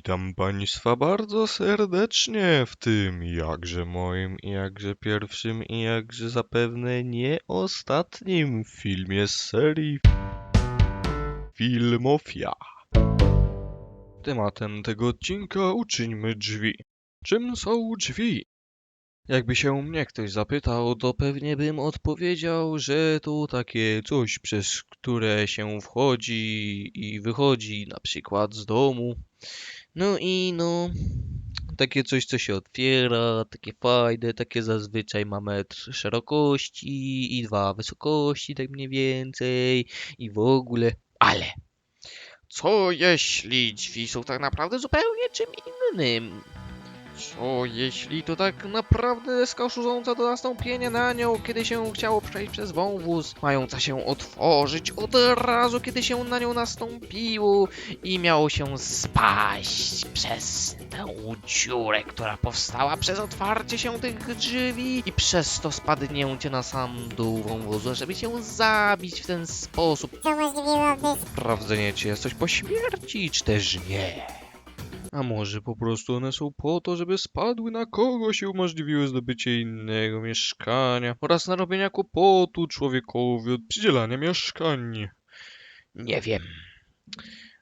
Witam Państwa bardzo serdecznie w tym jakże moim jakże pierwszym i jakże zapewne nie ostatnim filmie z serii Filmofia. Tematem tego odcinka uczyńmy drzwi. Czym są drzwi? Jakby się mnie ktoś zapytał, to pewnie bym odpowiedział, że to takie coś, przez które się wchodzi i wychodzi, na przykład z domu. No i no, takie coś, co się otwiera, takie fajne, takie zazwyczaj ma metr szerokości i dwa wysokości, tak mniej więcej, i w ogóle. Ale co jeśli drzwi są tak naprawdę zupełnie czym innym? Co jeśli to tak naprawdę deska służąca do nastąpienia na nią, kiedy się chciało przejść przez wąwóz, mająca się otworzyć od razu, kiedy się na nią nastąpiło i miało się spaść przez tę dziurę, która powstała przez otwarcie się tych drzwi i przez to spadnięcie na sam dół wąwozu, żeby się zabić w ten sposób. Sprawdzenie, czy jest coś po śmierci, czy też nie. A może po prostu one są po to, żeby spadły na kogoś i umożliwiły zdobycie innego mieszkania oraz narobienia kłopotu człowiekowi od przydzielania mieszkań. Nie wiem.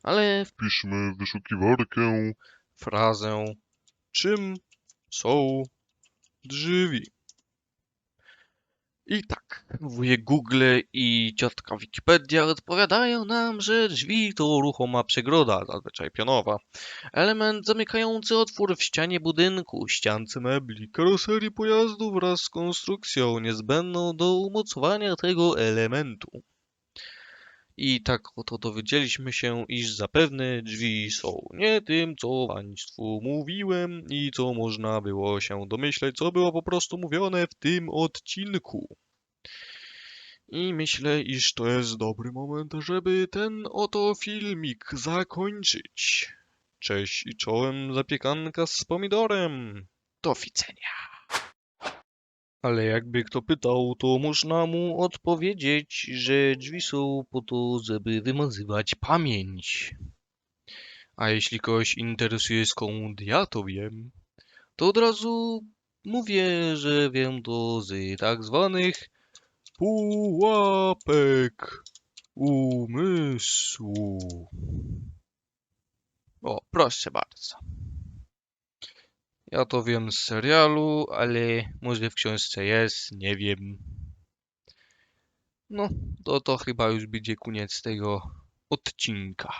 Ale Wpiszmy w wyszukiwarkę frazę czym są drzwi. I tak, wujek Google i ciotka Wikipedia odpowiadają nam, że drzwi to ruchoma przegroda, zazwyczaj pionowa. Element zamykający otwór w ścianie budynku, ściance mebli, karoserii pojazdu wraz z konstrukcją niezbędną do umocowania tego elementu. I tak oto dowiedzieliśmy się, iż zapewne drzwi są nie tym, co Państwu mówiłem i co można było się domyśleć, co było po prostu mówione w tym odcinku. I myślę, iż to jest dobry moment, żeby ten oto filmik zakończyć. Cześć i czołem zapiekanka z pomidorem. Do widzenia. Ale jakby kto pytał, to można mu odpowiedzieć, że drzwi są po to, żeby wymazywać pamięć. A jeśli kogoś interesuje skąd ja to wiem, to od razu mówię, że wiem to z tak zwanych pułapek umysłu. O, proszę bardzo. Ja to wiem z serialu, ale może w książce jest, nie wiem. No, to to chyba już będzie koniec tego odcinka.